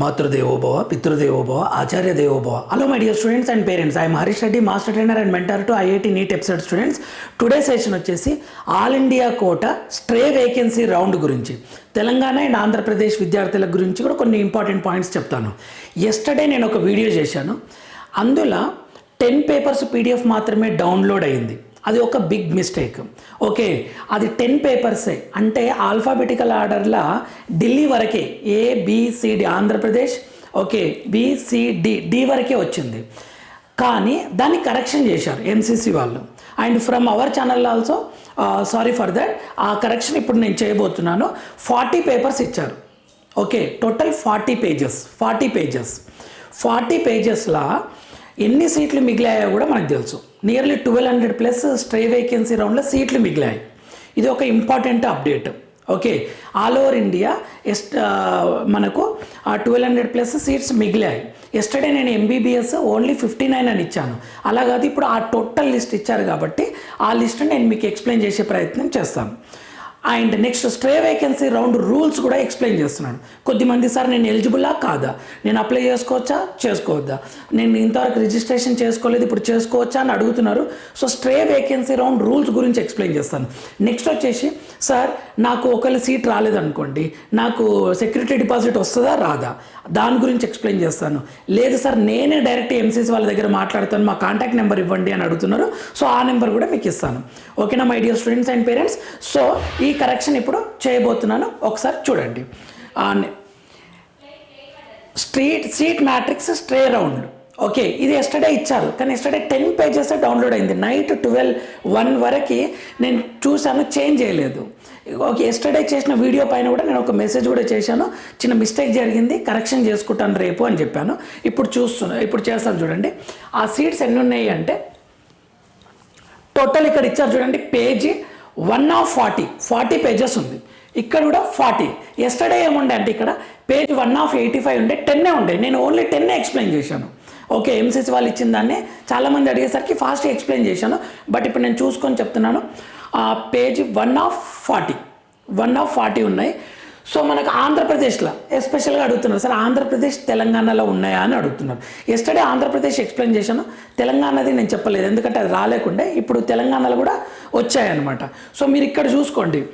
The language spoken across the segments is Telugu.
మాతృదేవోభవ పితృదేవోభవ ఆచార్య దేవోభవ hello my dear students and parents I'm Harish Reddy master trainer and mentor to IIT NEET episode students today session వచ్చేసి all India quota stray vacancy round గురించి. తెలంగాణ అండ్ ఆంధ్రప్రదేశ్ విద్యార్థుల గురించి కూడా కొన్ని ఇంపార్టెంట్ పాయింట్స్ చెప్తాను. ఎస్టర్డే నేను ఒక వీడియో చేశాను. అందులో టెన్ పేపర్స్ పీడిఎఫ్ మాత్రమే డౌన్లోడ్ అయింది. అది ఒక బిగ్ మిస్టేక్ ఓకే అది టెన్ పేపర్సే అంటే ఆల్ఫాబెటికల్ ఆర్డర్లో ఢిల్లీ వరకే ABCD Andhra Pradesh okay BCD D వరకే వచ్చింది. కానీ దాన్ని కరెక్షన్ చేశారు ఎంసీసీ వాళ్ళు. And from our channel also sorry for that ఆ కరెక్షన్ ఇప్పుడు నేను చేయబోతున్నాను. ఫార్టీ పేపర్స్ ఇచ్చారు. Okay total forty pages forty pages forty పేజెస్లో ఎన్ని సీట్లు మిగిలాయో కూడా మనకు తెలుసు. Nearly twelve hundred plus stray vacancy రౌండ్లో సీట్లు మిగిలాయి. ఇది ఒక important update okay all over India ఎస్ట్ మనకు ఆ ట్వెల్వ్ హండ్రెడ్ ప్లస్ సీట్స్ మిగిలాయి. ఎస్టర్డే నేను ఎంబీబీఎస్ ఓన్లీ ఫిఫ్టీ నైన్ అని ఇచ్చాను. అలా కాదు ఇప్పుడు ఆ టోటల్ లిస్ట్ ఇచ్చారు కాబట్టి ఆ లిస్ట్ నేను మీకు ఎక్స్ప్లెయిన్ చేసే ప్రయత్నం చేస్తాను. And next stray vacancy round rules కూడా ఎక్స్ప్లెయిన్ చేస్తున్నాను. కొద్దిమంది సార్ నేను ఎలిజిబుల్లా కాదా? నేను అప్లై చేసుకోవచ్చా? చేసుకోవద్దా? నేను ఇంతవరకు రిజిస్ట్రేషన్ చేసుకోలేదు ఇప్పుడు చేసుకోవచ్చా అని అడుగుతున్నారు. So stray vacancy round rules గురించి ఎక్స్ప్లెయిన్ చేస్తాను. నెక్స్ట్ వచ్చేసి సార్ నాకు ఒకళ్ళు సీట్ రాలేదనుకోండి నాకు సెక్యూరిటీ డిపాజిట్ వస్తుందా రాదా? దాని గురించి ఎక్స్ప్లెయిన్ చేస్తాను. లేదు సార్ నేనే డైరెక్ట్ ఎంసీసీ వాళ్ళ దగ్గర మాట్లాడుతాను మా కాంటాక్ట్ నెంబర్ ఇవ్వండి అని అడుగుతున్నారు. సో ఆ నెంబర్ కూడా మీకు ఇస్తాను. ఓకేనా my dear students and parents so ఈ కరెక్షన్ ఇప్పుడు చేయబోతున్నాను. ఒకసారి చూడండి. Street seat matrix stray round okay ఇది ఎస్టర్డే ఇచ్చారు. కానీ ఎస్టర్డే టెన్ పేజెస్ డౌన్లోడ్ అయింది. నైట్ ట్వెల్వ్ వన్ వరకు నేను చూశాను చేంజ్ చేయలేదు. ఓకే ఎస్టర్డే చేసిన వీడియో పైన కూడా నేను ఒక మెసేజ్ కూడా చేశాను. చిన్న మిస్టేక్ జరిగింది కరెక్షన్ చేసుకుంటాను రేపు అని చెప్పాను. ఇప్పుడు చూస్తున్నాను ఇప్పుడు చేస్తాను చూడండి. ఆ సీట్స్ ఎన్ని ఉన్నాయి అంటే టోటల్ ఇక్కడ ఇచ్చారు చూడండి page one of forty forty pages ఉంది. ఇక్కడ కూడా ఫార్టీ ఎస్టర్డే ఏముండే అంటే ఇక్కడ page one of eighty five ఉండే టెన్నే ఉండే. నేను ఓన్లీ టెన్నే ఎక్స్ప్లెయిన్ చేశాను. ఓకే ఎంసీసీ వాళ్ళు ఇచ్చిన దాన్ని చాలామంది అడిగేసరికి ఫాస్ట్గా ఎక్స్ప్లెయిన్ చేశాను. బట్ ఇప్పుడు నేను చూసుకొని చెప్తున్నాను. Page one of forty one of forty ఉన్నాయి. సో మనకు ఆంధ్రప్రదేశ్లో ఎస్పెషల్గా అడుగుతున్నారు సార్ ఆంధ్రప్రదేశ్ తెలంగాణలో ఉన్నాయా? అని అడుగుతున్నారు. ఎస్టర్డే ఆంధ్రప్రదేశ్ ఎక్స్ప్లెయిన్ చేశాను. తెలంగాణది నేను చెప్పలేదు ఎందుకంటే అది రాలేకుండే. ఇప్పుడు తెలంగాణలో కూడా వచ్చాయన్నమాట. సో మీరు ఇక్కడ చూసుకోండి.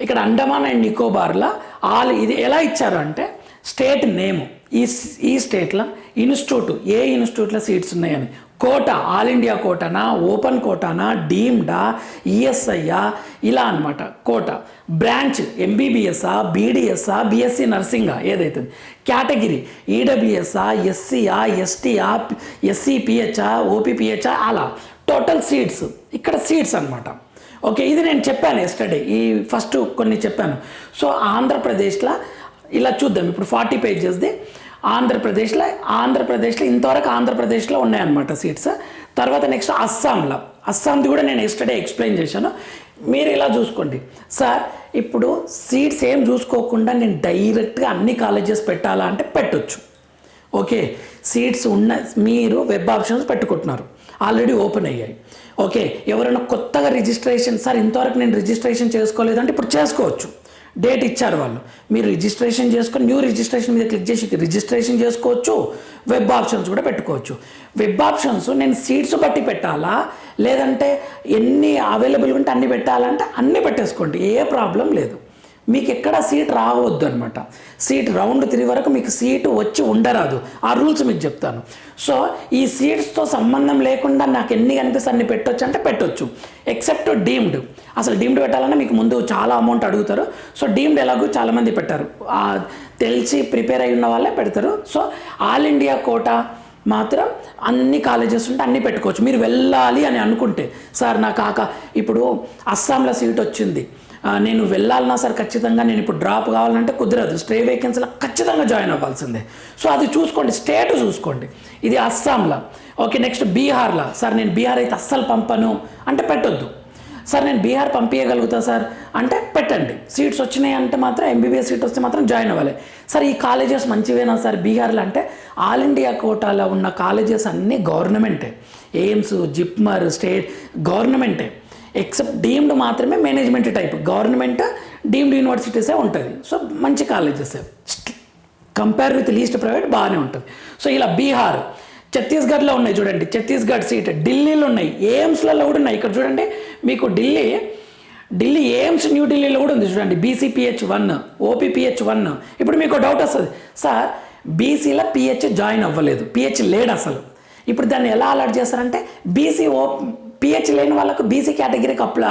ఇక్కడ అండమాన్ అండ్ నికోబార్లో ఆల్ ఇది ఎలా ఇచ్చారు అంటే స్టేట్ నేమ్. ఈ ఈ స్టేట్లో ఇన్స్టిట్యూట్ ఏ ఇన్స్టిట్యూట్లో సీట్స్ ఉన్నాయని. కోట ఆల్ ఇండియా కోటానా ఓపెన్ కోటానా డీమ్డా ఈఎస్ఐయా ఇలా అనమాట కోట. బ్రాంచ్ ఎంబీబీఎస్ఆ బీడీఎస్ఆ బీఎస్సీ నర్సింగా ఏదైతే కేటగిరీ ఈడబ్ల్యూఎస్ఆ ఎస్సీఆ ఎస్టీఆ ఎస్సీపిహెచ్ఆ ఓపీపీహెచ్ఆ అలా. Total seats. ఇక్కడ సీట్స్ అనమాట ఓకే ఇది నేను చెప్పాను ఎస్టర్డే. ఈ ఫస్ట్ కొన్ని చెప్పాను. సో ఆంధ్రప్రదేశ్లో ఇలా చూద్దాం. ఇప్పుడు ఫార్టీ పేజెస్ది. ఆంధ్రప్రదేశ్లో ఆంధ్రప్రదేశ్లో ఇంతవరకు ఆంధ్రప్రదేశ్లో ఉన్నాయన్నమాట సీట్స్. తర్వాత నెక్స్ట్ అస్సాంలో. అస్సాంది కూడా నేను ఎస్టర్డే ఎక్స్ప్లెయిన్ చేశాను. మీరు ఇలా చూసుకోండి. సార్ ఇప్పుడు సీట్స్ ఏం చూసుకోకుండా నేను డైరెక్ట్గా అన్ని కాలేజెస్ పెట్టాలా అంటే పెట్టొచ్చు. ఓకే? సీట్స్ ఉన్న మీరు వెబ్ ఆప్షన్స్ పెట్టుకుంటున్నారు. ఆల్రెడీ ఓపెన్ అయ్యాయి. ఓకే? ఎవరైనా కొత్తగా రిజిస్ట్రేషన్ సార్ ఇంతవరకు నేను రిజిస్ట్రేషన్ చేసుకోలేదంటే ఇప్పుడు చేసుకోవచ్చు. డేట్ ఇచ్చారు వాళ్ళు. మీరు రిజిస్ట్రేషన్ చేసుకొని న్యూ రిజిస్ట్రేషన్ మీద క్లిక్ చేసి రిజిస్ట్రేషన్ చేసుకోవచ్చు. వెబ్ ఆప్షన్స్ కూడా పెట్టుకోవచ్చు. వెబ్ ఆప్షన్స్ నేను సీట్స్ బట్టి పెట్టాలా? లేదంటే ఎన్ని అవైలబుల్ ఉంటే అన్ని పెట్టాలంటే అన్నీ పెట్టేసుకోండి. ఏ ప్రాబ్లం లేదు. మీకు ఎక్కడ సీట్ రావద్దు అనమాట సీట్ రౌండ్ త్రీ వరకు మీకు సీటు వచ్చి ఉండరాదు. ఆ రూల్స్ మీకు చెప్తాను. సో ఈ సీట్స్తో సంబంధం లేకుండా నాకు ఎన్ని కనిపిస్తే అన్ని పెట్టొచ్చు అంటే పెట్టొచ్చు. Except deemed. అసలు డీమ్డ్ పెట్టాలన్నా మీకు ముందు చాలా అమౌంట్ అడుగుతారు. సో డీమ్డ్ ఎలాగో చాలామంది పెట్టారు. తెలిసి ప్రిపేర్ అయి ఉన్న వాళ్ళే పెడతారు. సో ఆల్ ఇండియా కోటా మాత్రం అన్ని కాలేజెస్ ఉంటే అన్నీ పెట్టుకోవచ్చు. మీరు వెళ్ళాలి అని అనుకుంటే సార్ నాకు కాక ఇప్పుడు అస్సాంలో సీట్ వచ్చింది. నేను వెళ్ళాలన్నా సార్ ఖచ్చితంగా నేను ఇప్పుడు డ్రాప్ కావాలంటే కుదరదు. స్టే వేకెన్సీలో ఖచ్చితంగా జాయిన్ అవ్వాల్సిందే. సో అది చూసుకోండి. స్టేట్ చూసుకోండి. ఇది అస్సాంలో. ఓకే నెక్స్ట్ బీహార్లో. సార్ నేను బీహార్ అయితే అస్సలు పంపను. అంటే పెట్టొద్దు. సార్ నేను బీహార్ పంపించగలుగుతా సార్ అంటే పెట్టండి. సీట్స్ వచ్చినాయి అంటే మాత్రం ఎంబీబీఎస్ సీట్ వస్తే మాత్రం జాయిన్ అవ్వాలి. సార్ ఈ కాలేజెస్ మంచివేనా సార్ బీహార్లో అంటే ఆల్ ఇండియా కోటాలో ఉన్న కాలేజెస్ అన్నీ గవర్నమెంటే. ఎయిమ్స్ జిప్మర్ స్టేట్ గవర్నమెంటే. ఎక్సెప్ట్ డీమ్డ్ మాత్రమే మేనేజ్మెంట్ టైప్ గవర్నమెంట్ డీమ్డ్ యూనివర్సిటీసే ఉంటుంది. సో మంచి colleges compare with least private బాగానే ఉంటుంది. సో ఇలా బీహార్ ఛత్తీస్గఢ్లో ఉన్నాయి చూడండి. ఛత్తీస్గఢ్ సీట్ ఢిల్లీలో ఉన్నాయి. ఎయిమ్స్లలో కూడా ఉన్నాయి. ఇక్కడ చూడండి మీకు ఢిల్లీ ఢిల్లీ ఎయిమ్స్ న్యూఢిల్లీలో కూడా ఉంది చూడండి. బీసీపీహెచ్ వన్ ఓపీపీహెచ్ వన్ ఇప్పుడు మీకు డౌట్ వస్తుంది. సార్ బీసీలో పిహెచ్ జాయిన్ అవ్వలేదు. పిహెచ్ లేడు అసలు ఇప్పుడు దాన్ని ఎలా అలర్ట్ చేస్తారంటే బీసీ ఓ పిహెచ్ లేని వాళ్ళకు బీసీ కేటగిరీకి అప్లా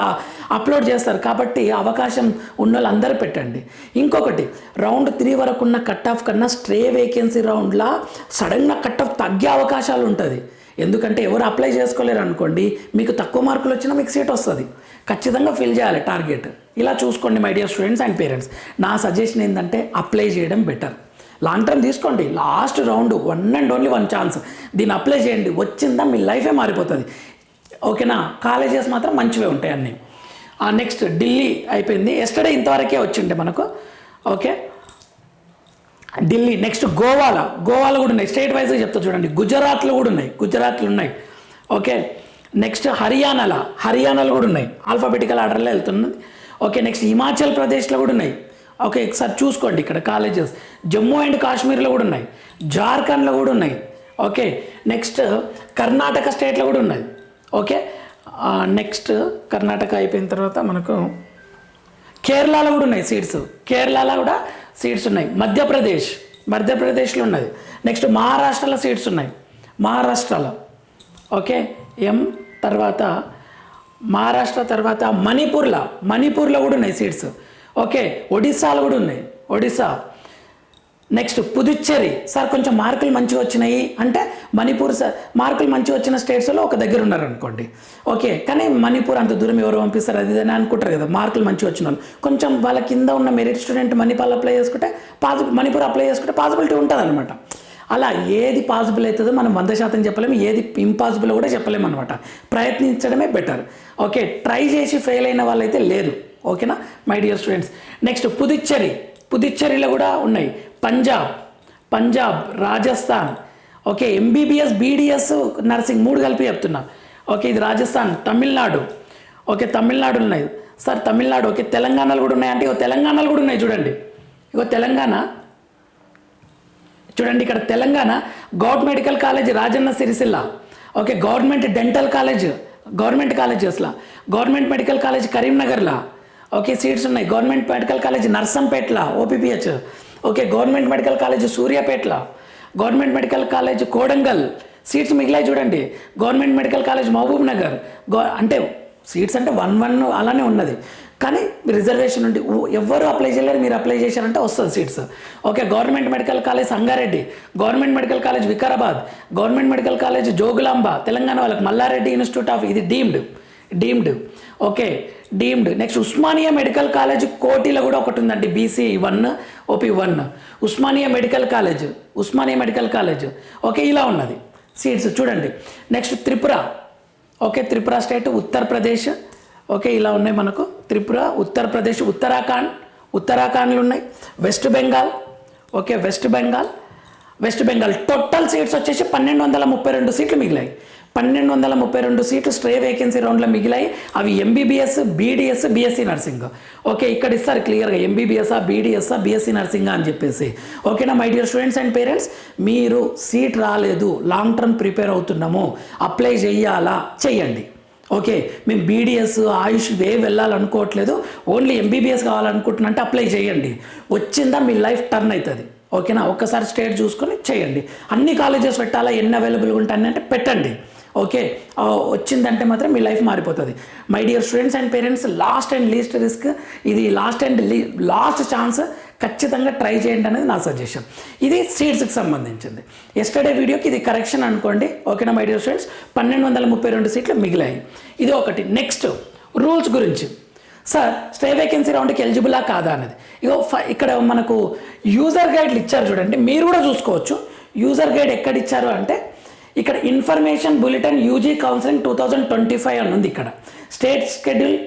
అప్లోడ్ చేస్తారు. కాబట్టి అవకాశం ఉన్న వాళ్ళందరూ పెట్టండి. ఇంకొకటి రౌండ్ త్రీ వరకు ఉన్న కట్ ఆఫ్ కన్నా స్ట్రే వేకెన్సీ రౌండ్లా సడన్గా కట్ ఆఫ్ తగ్గే అవకాశాలు ఉంటుంది. ఎందుకంటే ఎవరు అప్లై చేసుకోలేరు అనుకోండి మీకు తక్కువ మార్కులు వచ్చినా మీకు సీట్ వస్తుంది. ఖచ్చితంగా ఫిల్ చేయాలి టార్గెట్. ఇలా చూసుకోండి my dear students and parents. నా సజెషన్ ఏంటంటే అప్లై చేయడం బెటర్. లాంగ్ టర్మ్ తీసుకోండి. Last round one and only one chance. దీన్ని అప్లై చేయండి. వచ్చిందా మీ లైఫే మారిపోతుంది. ఓకేనా? కాలేజెస్ మాత్రం మంచివే ఉంటాయి అన్నీ. నెక్స్ట్ ఢిల్లీ అయిపోయింది. ఎస్టర్డే ఇంతవరకే వచ్చిండే మనకు. ఓకే? ఢిల్లీ నెక్స్ట్ గోవాలో. గోవాలో కూడా ఉన్నాయి. స్టేట్ వైజ్గా చెప్తా చూడండి. గుజరాత్లో కూడా ఉన్నాయి. గుజరాత్లో ఉన్నాయి. ఓకే? నెక్స్ట్ హర్యానాలో. హర్యానాలో కూడా ఉన్నాయి. ఆల్ఫాబెటికల్ ఆర్డర్లో వెళ్తున్నది ఓకే? నెక్స్ట్ హిమాచల్ ప్రదేశ్లో కూడా ఉన్నాయి. ఓకే? ఒకసారి చూసుకోండి ఇక్కడ కాలేజెస్. జమ్మూ అండ్ కాశ్మీర్లో కూడా ఉన్నాయి. జార్ఖండ్లో కూడా ఉన్నాయి. ఓకే? నెక్స్ట్ కర్ణాటక స్టేట్లో కూడా ఉన్నాయి. ఓకే. నెక్స్ట్ కర్ణాటక అయిపోయిన తర్వాత మనకు కేరళలో కూడా ఉన్నాయి సీట్స్ కేరళలో కూడా సీట్స్ ఉన్నాయి. మధ్యప్రదేశ్. మధ్యప్రదేశ్లో ఉన్నది. నెక్స్ట్ మహారాష్ట్రలో సీట్స్ ఉన్నాయి. మహారాష్ట్రలో. ఓకే. ఎం తర్వాత మహారాష్ట్ర తర్వాత మణిపూర్లో. మణిపూర్లో కూడా ఉన్నాయి సీట్స్ ఓకే. ఒడిస్సాలో కూడా ఉన్నాయి. ఒడిస్సా. నెక్స్ట్ పుదుచ్చేరి. సార్ కొంచెం మార్కులు మంచిగా వచ్చినాయి. అంటే మణిపూర్ సార్ మార్కులు మంచిగా వచ్చిన స్టేట్స్లో ఒక దగ్గర ఉన్నారు అనుకోండి ఓకే కానీ మణిపూర్ అంత దూరం ఎవరు పంపిస్తారు? అది అని అనుకుంటారు కదా మార్కులు మంచిగా వచ్చిన వాళ్ళు. కొంచెం వాళ్ళ కింద ఉన్న మెరిట్ స్టూడెంట్ మణిపాల్ అప్లై చేసుకుంటే పాసి మణిపూర్ అప్లై చేసుకుంటే పాసిబిలిటీ ఉంటుంది అనమాట అలా ఏది పాసిబుల్ అవుతుందో మనం వంద శాతం చెప్పలేము ఏది ఇంపాసిబుల్ కూడా చెప్పలేము అనమాట ప్రయత్నించడమే బెటర్ ఓకే ట్రై చేసి ఫెయిల్ అయిన వాళ్ళైతే లేదు. ఓకేనా my dear students next Puducherry. పుదుచ్చేరిలో కూడా ఉన్నాయి. Punjab Punjab Rajasthan. Okay MBBS BDS nursing మూడు కలిపి చెప్తున్నా. ఓకే ఇది రాజస్థాన్ తమిళనాడు. ఓకే తమిళనాడు ఉన్నాయి. సార్ తమిళనాడు ఓకే తెలంగాణలో కూడా ఉన్నాయంటే ఇగో తెలంగాణలో కూడా ఉన్నాయి చూడండి. ఇగో తెలంగాణ. చూడండి ఇక్కడ Telangana government medical college Rajanna Sircilla. Okay government dental college government కాలేజెస్లో గవర్నమెంట్ మెడికల్ కాలేజ్ కరీంనగర్లో. ఓకే సీట్స్ ఉన్నాయి. Government medical college నర్సంపేటలో OPPH okay government medical college సూర్యాపేటలో. Government medical college Kodangal. Seats మిగిలాయి చూడండి. Government medical college Mahabubnagar. Go అంటే సీట్స్ అంటే వన్ వన్ అలానే ఉన్నది. కానీ రిజర్వేషన్ ఉండి ఊ- ఎవ్వరు అప్లై చేయలేరు మీరు అప్లై చేశారంటే వస్తుంది seats okay government medical college Sangareddy. Government medical college Vikarabad. Government medical college Jogulamba Telangana వాళ్ళకి మల్లారెడ్డి ఇన్స్టిట్యూట్ ఆఫ్ ఇది deemed deemed. Okay deemed. Next Osmania medical college కోటిలో కూడా ఒకటి ఉందండి BC one OP one. Osmania medical college Osmania medical college. Okay ఇలా ఉన్నది. సీట్స్ చూడండి. Next Tripura. Okay Tripura state Uttar Pradesh. Okay ఇలా ఉన్నాయి మనకు. త్రిపుర ఉత్తరప్రదేశ్ ఉత్తరాఖండ్. ఉత్తరాఖండ్లు ఉన్నాయి. West Bengal. Okay West Bengal. West Bengal. Total seats వచ్చేసి పన్నెండు వందల ముప్పై రెండు సీట్లు మిగిలాయి. పన్నెండు వందల ముప్పై రెండు సీట్లు స్ట్రే వేకెన్సీ రౌండ్లో మిగిలాయి. అవి MBBS BDS BSc nursing. Okay ఇక్కడ ఇస్తారు క్లియర్గా. ఎంబీబీఎస్ఆ బీడీఎస్ఆ బీఎస్సీ నర్సింగ్ అని చెప్పేసి. ఓకేనా my dear students and parents? మీరు సీట్ రాలేదు. లాంగ్ టర్మ్ ప్రిపేర్ అవుతున్నాము. అప్లై చెయ్యాలా చెయ్యండి ఓకే మేము బీడీఎస్ ఆయుష్ వే వెళ్ళాలనుకోవట్లేదు. ఓన్లీ ఎంబీబీఎస్ కావాలనుకుంటున్నా అంటే అప్లై చేయండి. వచ్చిందా మీ లైఫ్ టర్న్ అవుతుంది. ఓకేనా ఒక్కసారి స్టేట్ చూసుకొని చేయండి. అన్ని కాలేజెస్ పెట్టాలా? ఎన్ని అవైలబుల్గా ఉంటాయని అంటే పెట్టండి. ఓకే. వచ్చిందంటే మాత్రం మీ లైఫ్ మారిపోతుంది. My dear students and parents last and least risk ఇది లాస్ట్ అండ్ లీ లాస్ట్ ఛాన్స్ ఖచ్చితంగా ట్రై చేయండి అనేది నా సజెషన్ ఇది సీట్స్కి సంబంధించింది. ఎస్టర్డే వీడియోకి ఇది కరెక్షన్ అనుకోండి. ఓకేనా మై డియర్ స్టూడెంట్స్ పన్నెండు వందల ముప్పై రెండు సీట్లు మిగిలాయి. ఇది ఒకటి. నెక్స్ట్ రూల్స్ గురించి. సార్ స్టే వేకెన్సీ రౌండ్కి ఎలిజిబులా కాదా అనేది. ఇగో ఇక్కడ మనకు యూజర్ గైడ్లు ఇచ్చారు చూడండి. మీరు కూడా చూసుకోవచ్చు. యూజర్ గైడ్ ఎక్కడ ఇచ్చారు అంటే ఇక్కడ information bulletin UG counselling two thousand twenty five అని ఉంది ఇక్కడ. State schedule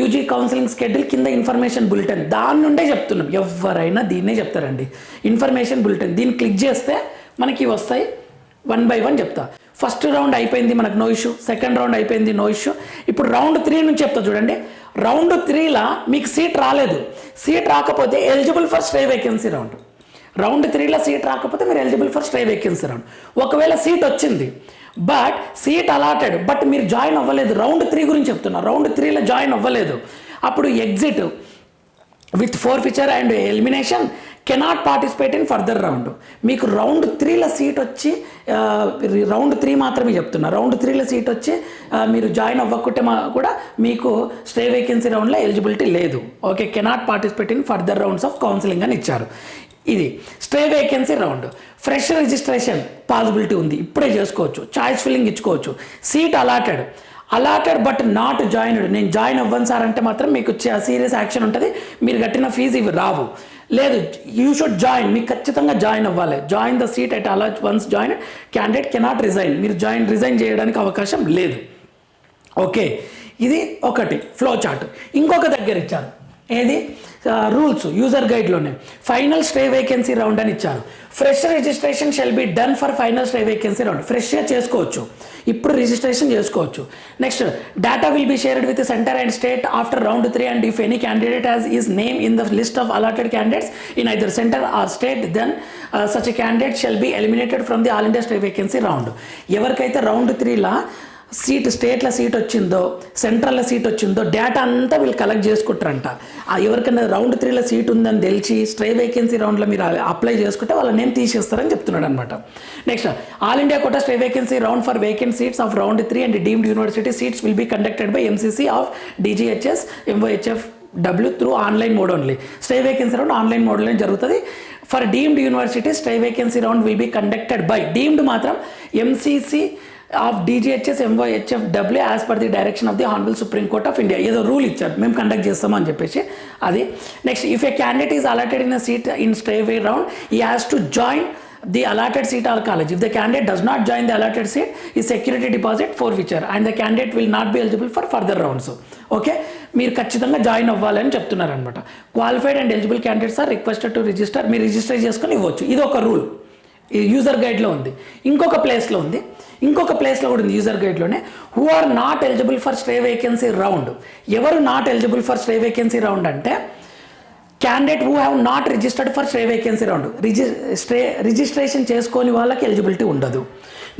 UG counselling schedule కింద ఇన్ఫర్మేషన్ బులెటిన్. దాని నుండే చెప్తున్నాం. ఎవరైనా దీన్నే చెప్తారండి. Information bulletin. దీన్ని క్లిక్ చేస్తే మనకి వస్తాయి. వన్ బై వన్ చెప్తా. ఫస్ట్ రౌండ్ అయిపోయింది మనకు నో ఇష్యూ. సెకండ్ రౌండ్ అయిపోయింది నో ఇష్యూ. ఇప్పుడు రౌండ్ త్రీ నుంచి చెప్తా చూడండి. రౌండ్ త్రీలా మీకు సీట్ రాలేదు. సీట్ రాకపోతే eligible for stay vacancy round? Round త్రీలో సీట్ రాకపోతే మీరు eligible for stay vacancy round. ఒకవేళ సీట్ వచ్చింది బట్ సీట్ అలాటెడ్ బట్ మీరు జాయిన్ అవ్వలేదు రౌండ్ త్రీ గురించి చెప్తున్నా రౌండ్ త్రీలో జాయిన్ అవ్వలేదు అప్పుడు exit with forfeiture and elimination cannot participate in further round. మీకు రౌండ్ త్రీలో సీట్ వచ్చి రౌండ్ త్రీ మాత్రమే చెప్తున్నా. రౌండ్ త్రీలో సీట్ వచ్చి మీరు జాయిన్ అవ్వకుంటే మా కూడా మీకు స్టే వేకెన్సీ రౌండ్లో ఎలిజిబిలిటీ లేదు. Okay cannot participate in further rounds of counselling అని ఇచ్చారు. ఇది. Stray vacancy round fresh registration possibility ఉంది. ఇప్పుడే చేసుకోవచ్చు. చాయిస్ ఫిల్లింగ్ ఇచ్చుకోవచ్చు. Seat allotted allotted but not joined నేను జాయిన్ అవ్వను సార్ అంటే మాత్రం మీకు సీరియస్ యాక్షన్ ఉంటుంది. మీరు కట్టిన ఫీజు ఇవి రావు. లేదు యూ షుడ్ జాయిన్ మీకు ఖచ్చితంగా జాయిన్ అవ్వాలి. జాయిన్ ద సీట్ ఎట్ అలా once join candidate cannot resign మీరు జాయిన్ రిజైన్ చేయడానికి అవకాశం లేదు. ఓకే ఇది ఒకటి. ఫ్లో చార్ట్ ఇంకొక దగ్గర ఇచ్చారు ఏది? రూల్స్ యూజర్ గైడ్లోనే ఫైనల్ స్టే వేకెన్సీ రౌండ్ అని ఇచ్చారు. Fresh registration shall be done for final stay vacancy round ఫ్రెష్గా చేసుకోవచ్చు. ఇప్పుడు రిజిస్ట్రేషన్ చేసుకోవచ్చు. Next data will be shared with centre and state after round three and if any candidate has his name in the list of allotted candidates in either centre or state then such candidate shall be eliminated from the all India stay vacancy round ఎవరికైతే రౌండ్ త్రీలా సీట్ స్టేట్ల సీట్ వచ్చిందో సెంట్రల్ సీట్ వచ్చిందో డేటా అంతా వీళ్ళు కలెక్ట్ చేసుకుంటారంట. ఎవరికైనా రౌండ్ త్రీలో సీట్ ఉందని తెలిసి స్ట్రే వేకెన్సీ రౌండ్లో మీరు అప్లై చేసుకుంటే వాళ్ళ నేమ్ తీసేస్తారని చెప్తున్నాడు అనమాట next all India quota stray vacancy round for vacant seats of round three and deemed university seats will be conducted by MCC of DGHS MOHF W through online mode only stay vacancy round online మోడ్లోనే జరుగుతుంది. For deemed university stay vacancy round will be conducted by deemed మాత్రం MCC of DGHS MOHF W as per the direction of the honourable Supreme Court of India ఏదో రూల్ ఇచ్చారు. మేము కండక్ట్ చేస్తాము అని చెప్పేసి. అది. Next if a candidate is allotted in a seat in stay way round he has to join the allotted seat or college. If the candidate does not join the allotted seat, is security deposit forfeiture and the candidate will not be eligible for further rounds. Okay మీరు ఖచ్చితంగా జాయిన్ అవ్వాలని చెప్తున్నారు అనమాట qualified and eligible candidates are requested to register మీరు రిజిస్టర్ చేసుకొని ఇవ్వచ్చు. ఇది ఒక రూల్ యూజర్ గైడ్లో ఉంది. ఇంకొక ప్లేస్లో ఉంది. ఇంకొక ప్లేస్లో కూడా ఉంది user గైడ్లోనే who are not eligible for stay vacancy round ఎవరు not eligible for stay vacancy round అంటే candidate who have not registered for stay vacancy round రిజి stay registration చేసుకొని వాళ్ళకి ఎలిజిబిలిటీ ఉండదు.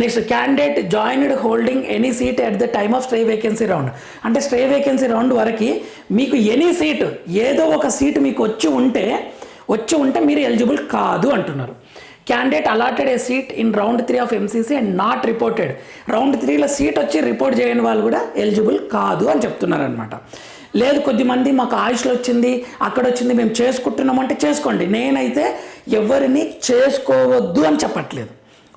Next candidate joined holding any seat at the time of stay vacancy round అంటే స్టే వేకెన్సీ రౌండ్ వరకు మీకు ఎనీ సీట్ ఏదో ఒక సీట్ మీకు వచ్చి ఉంటే వచ్చి ఉంటే మీరు ఎలిజిబుల్ కాదు అంటున్నారు. Candidate allotted a seat in round three of MCC and not reported round త్రీలో సీట్ వచ్చి రిపోర్ట్ చేయని వాళ్ళు కూడా ఎలిజిబుల్ కాదు అని చెప్తున్నారు అనమాట లేదు కొద్దిమంది మాకు ఆయుష్లో వచ్చింది అక్కడ వచ్చింది మేము చేసుకుంటున్నాం అంటే చేసుకోండి. నేనైతే ఎవరిని చేసుకోవద్దు అని చెప్పట్లేదు.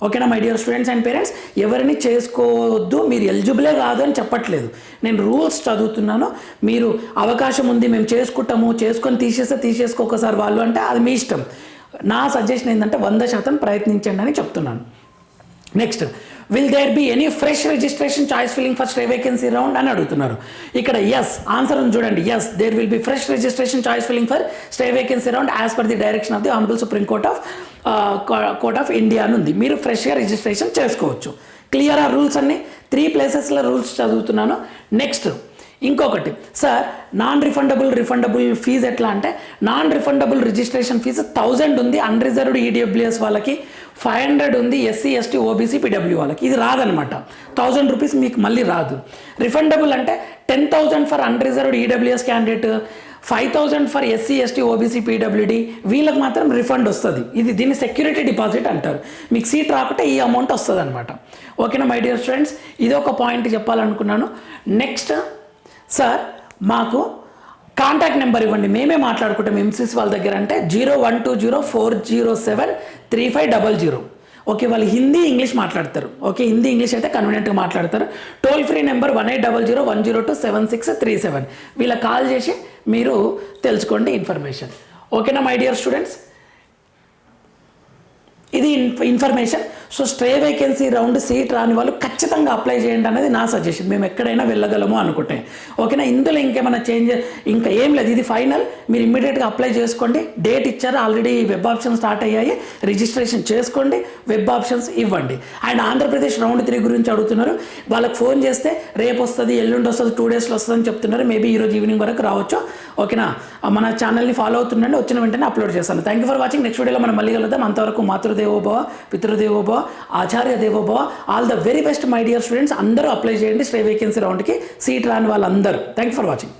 ఓకేనా my dear students and parents ఎవరిని చేసుకోవద్దు మీరు ఎలిజిబులే కాదు అని చెప్పట్లేదు. నేను రూల్స్ చదువుతున్నాను. మీరు అవకాశం ఉంది మేము చేసుకుంటాము చేసుకొని తీసేస్తే తీసేసుకో ఒకసారి వాళ్ళు అంటే అది మీ ఇష్టం. నా సజెషన్ ఏంటంటే వంద శాతం ప్రయత్నించండి అని చెప్తున్నాను. Next will there be any fresh registration choice filling for vacancy round అని అడుగుతున్నారు. ఇక్కడ ఎస్ ఆన్సర్ ఉంది చూడండి. Yes there will be fresh registration choice filling for stray vacancy round as per the direction of the honourable Supreme Court of court of India అని ఉంది. మీరు ఫ్రెష్గా రిజిస్ట్రేషన్ చేసుకోవచ్చు. క్లియర్ ఆ రూల్స్ అన్ని? త్రీ ప్లేసెస్లో రూల్స్ చదువుతున్నాను. నెక్స్ట్ ఇంకొకటి sir non refundable refundable fee ఎట్లా అంటే non refundable registration fee thousand ఉంది అన్రిజర్వ్డ్ ఈడబ్ల్యూఎస్ వాళ్ళకి ఫైవ్ హండ్రెడ్ ఉంది ఎస్సీ ఎస్టీ ఓబీసీ పీడబ్ల్యూ వాళ్ళకి. ఇది రాదనమాట థౌజండ్ రూపీస్ మీకు మళ్ళీ రాదు. రిఫండబుల్ అంటే ten thousand for unreserved EWS candidate five thousand for SC ST OBC PWD వీళ్ళకి మాత్రం రిఫండ్ వస్తుంది. ఇది దీన్ని సెక్యూరిటీ డిపాజిట్ అంటారు. మీకు సీట్ రాకుంటే ఈ అమౌంట్ వస్తుంది అనమాట ఓకేనా మై డియర్ స్టూడెంట్స్ ఇది ఒక పాయింట్ చెప్పాలనుకున్నాను. నెక్స్ట్ సార్ మాకు కాంటాక్ట్ నెంబర్ ఇవ్వండి. మేమే మాట్లాడుకుంటాం ఎంసీస్ వాళ్ళ దగ్గర అంటే zero one two zero four zero seven three five double zero. Okay వాళ్ళు హిందీ ఇంగ్లీష్ మాట్లాడతారు. ఓకే హిందీ ఇంగ్లీష్ అయితే కన్వీనియంట్గా మాట్లాడతారు. Toll free number one eight double zero one zero two seven six three seven వీళ్ళకి కాల్ చేసి మీరు తెలుసుకోండి ఇన్ఫర్మేషన్ ఓకేనా మై డియర్ స్టూడెంట్స్ ఇది in- information so stray vacancy round seat రాని వాళ్ళు ఖచ్చితంగా అప్లై చేయండి అనేది నా సజెషన్ మేము ఎక్కడైనా వెళ్ళగలము అనుకుంటే. ఓకేనా? ఇందులో ఇంకేమైనా చేంజ్ ఇంకా ఏం లేదు. ఇది ఫైనల్ మీరు ఇమ్మీడియట్గా అప్లై చేసుకోండి. డేట్ ఇచ్చారు. ఆల్రెడీ వెబ్ ఆప్షన్ స్టార్ట్ అయ్యాయి. రిజిస్ట్రేషన్ చేసుకోండి. వెబ్ ఆప్షన్స్ ఇవ్వండి. అండ్ ఆంధ్రప్రదేశ్ రౌండ్ త్రీ గురించి అడుగుతున్నారు. వాళ్ళకి ఫోన్ చేస్తే రేపు వస్తుంది ఎల్లుండి వస్తుంది టూ డేస్లో వస్తుంది అని చెప్తున్నారు. మేబీ ఈరోజు ఈవినింగ్ వరకు రావచ్చు. ఓకేనా? మన ఛానల్ని ఫాలో అవుతుండండి. వచ్చిన వెంటనే అప్లోడ్ చేస్తాను. Thank you for watching next వీడియోలో మనం మళ్ళీ కలుద్దాం. అంతవరకు మాతృదేవోభవ పితృదేవోభవ ఆచార్య దేవోభవ all the very best my dear students అందరూ అప్లై చేయండి స్టే వేకెన్సీ రౌండ్కి సీట్ రాని వాళ్ళందరూ. Thank you for watching